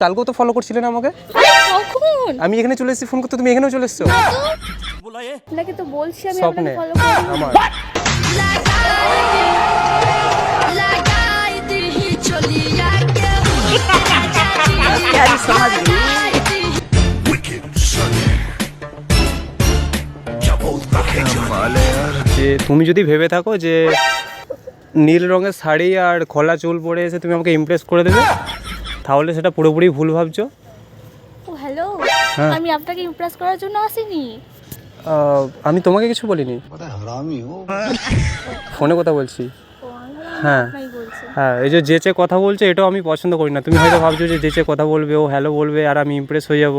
কালকেও তো ফলো করছিলে না আমাকে? আমি এখানে চলে এসেছি ফোন করতে তুমি এখানেও চলে এসছো? আপনাকে তো বলছি আমি আপনাকে স্বপ্নে ফলো করি আমার তুমি যদি ভেবে থাকো যে নীল রঙের শাড়ি আর খোলা চুল পরে এসে তুমি আমাকে ইমপ্রেস করে দেবে তাহলে সেটা পুরোপুরি ভুল ভাবছ? ও হ্যালো হ্যাঁ। আমি আপনাকে ইমপ্রেস করার জন্য আসিনি। আহ, আমি তোমাকে কিছু বলিনি। ফোনে কথা বলছি। হ্যাঁ। বলছি। হ্যাঁ এই যে যেচে কথা বলছে এটাও আমি পছন্দ করি না। তুমি হয়তো ভাবছ যে যেচে কথা বলবে ও হ্যালো বলবে আর আমি ইমপ্রেস হয়ে যাব।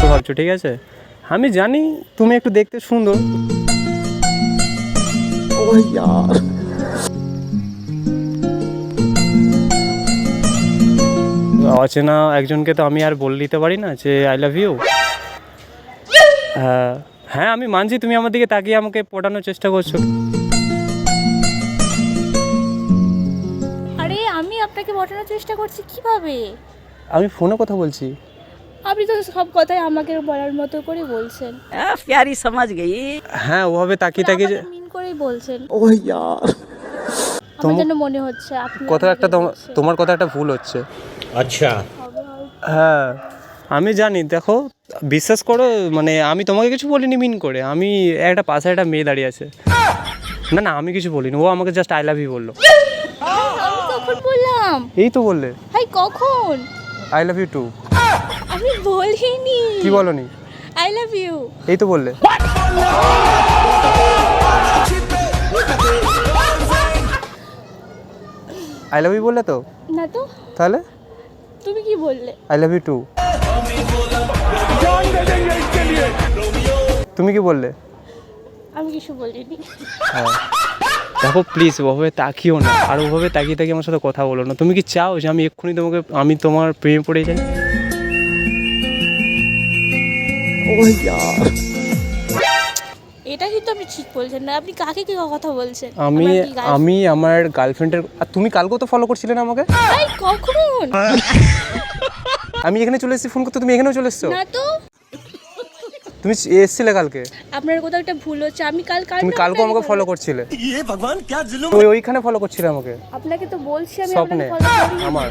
তো ভাবছ ঠিক আছে? আমি জানি তুমি একটু দেখতে সুন্দর। অচেনা একজনকে তো আমি আর বলে দিতে পারি না যে আই লাভ ইউ হ্যাঁ হ্যাঁ আমি মানছি তুমি আমার দিকে তাকিয়ে আমাকে পটানোর চেষ্টা করছ। আরে আমি আপনাকে পটানোর চেষ্টা করছি কীভাবে? আমি ফোনে কথা বলছি। আপনি তো সব কথাই আমাকে বলার মতো করে বলছেন। প্যারি সমাজ গেই। হ্যাঁ ওভাবে তাকিয়ে তাকিয়ে মিন করেই বলছেন। ও ইয়ার। তোমার যেন মনে হচ্ছে আপনি কথা একটা তোমার কথা একটা ভুল হচ্ছে। আচ্ছা। হ্যাঁ আমি জানি দেখো বিশ্বাস করো মানে আমি তোমাকে কিছু বলিনি মিন করে আমি একটা পাশে একটা মেয়ে দাঁড়িয়ে আছে। না না আমি কিছু বলিনি ও আমাকে জাস্ট আই লাভ ইউ বলল। বললাম? এই তো বললে। হাই কখন? আই লাভ ইউ টু আমি বলিনি। কি বলনি? আই লাভ ইউ এই তো বললে। আই লাভ ইউ বললে তো? না তো। তাহলে? তুমি কি বললে? আই লাভ ইউ টু তুমি কি বললে? আমি কিছু বলিনি। হ্যাঁ। দেখো প্লিজ ওভাবে তাকিও না। আর ওভাবে তাকিয়ে তাকিয়ে আমার সাথে কথা বলো না। তুমি কি চাও যে আমি এক্ষুনি তোমাকে আমি তোমার প্রেমে পড়ে যাই? এটা কিন্তু আপনি ঠিক বলছেন না আপনি কাকে কি কথা বলছেন? আমি কি আমি আমার গার্লফ্রেন্ডের আর তুমি কালকেও তো ফলো করছিলে না আমাকে? ভাই কখন? আমি এখানে চলে এসেছি ফোন করতে তুমি এখানেও চলে এসেছ? না তো। তুমি এসেছিলে কালকে? আপনার কোথাও একটা ভুল হচ্ছে আমি কাল কাল তুমি আপনাকে আমাকে ফলো করছিলে। ওই ওইখানে ফলো করছিলে আমাকে। আপনাকে তো বলছি আমি স্বপ্নে। আপনাকে ফলো করি আমার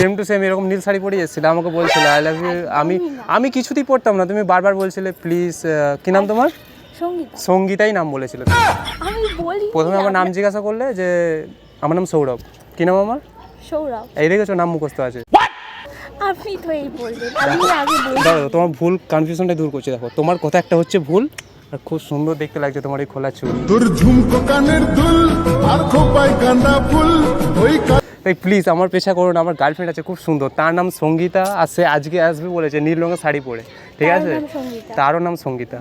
সেম টু সেম এরকম নীল শাড়ি পরে এসেছিলে আমাকে বলছিলে আই লাভ ইউ আমি আমি কিছুতেই পড়তাম না তুমি বারবার বলছিলে প্লিজ কি নাম তোমার? সঙ্গীতাই নাম বলেছিলে। প্রথমে আমার নাম জিজ্ঞাসা করলে যে আমার নাম সৌরভ। কি নাম আমার? সৌরভ। এই দেখেছ নাম মুখস্থ আছে। আপনি তো এই বলবেন আমি আগে দাঁড়াও তোমার ভুল কনফিউশনটা দূর করছে দেখো। তোমার কথা একটা হচ্ছে ভুল আর খুব সুন্দর দেখতে লাগছে তোমার এই খোলা চুল। তোর ঝুমকো কানের দুল আর খোপায় গাঁদা ফুল ওই তাই প্লিজ আমার পেশা করুন আমার গার্লফ্রেন্ড আছে খুব সুন্দর। তার নাম সঙ্গীতা আর সে আজকে আসবে বলেছে নীল রঙের শাড়ি পরে। ঠিক আছে? তারও নাম সঙ্গীতা।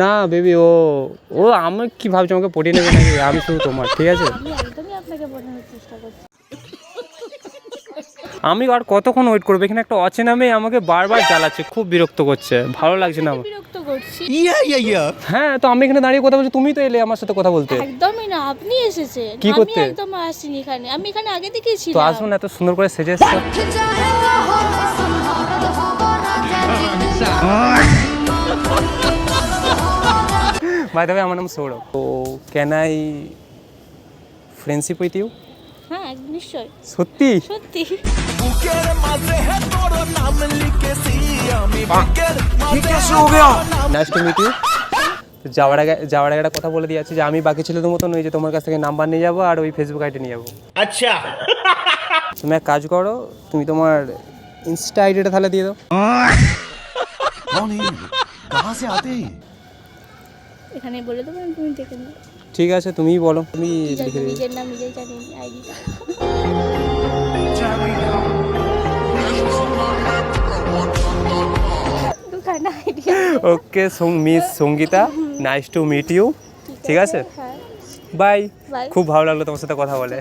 না বেবি ও ও আমি কি ভাবছি আমাকে পটিয়ে নেবে নাকি? আমি শুধু তোমার ঠিক আছে? আমি আমি আর কতক্ষণ ওয়েট করব? এখানে একটা অচেনা মেয়ে আমাকে বারবার জ্বালাচ্ছে খুব বিরক্ত করছে। ভালো লাগছে না আমার। বিরক্ত করছি। হ্যাঁ তো আমি এখানে দাঁড়িয়ে কথা বলছি তুমি তো এলে আমার সাথে কথা বলতে। একদমই না আপনি এসেছেন। কি আমি করতে? একদম আসিনি এখানে। আমি এখানে আগে থেকেই তো আসুন এত সুন্দর করে সেজে এসছো। বাই দ্য আমার নাম সৌরভ। তো can I friendship with you হ্যাঁ, সত্যি? আমি। যাওয়ার আগে একটা কথা বলে দিয়েছি যে আমি বাকি ছেলেদের মতন ওই যে তোমার কাছ থেকে নাম্বার নিয়ে যাব আর ওই ফেসবুক আইডি নিয়ে যাব। আচ্ছা। তুমি এক কাজ করো তুমি তোমার ইনস্টা আইডিটা তাহলে দিয়ে দাও। এখানে বলে দেবো তুমি দেখে নাও ঠিক আছে তুমিই বলো। তুমি লিখে নিজের okay miss Sangeeta nice to meet you ঠিক আছে বাই খুব ভালো লাগল তোমার সাথে কথা বলে।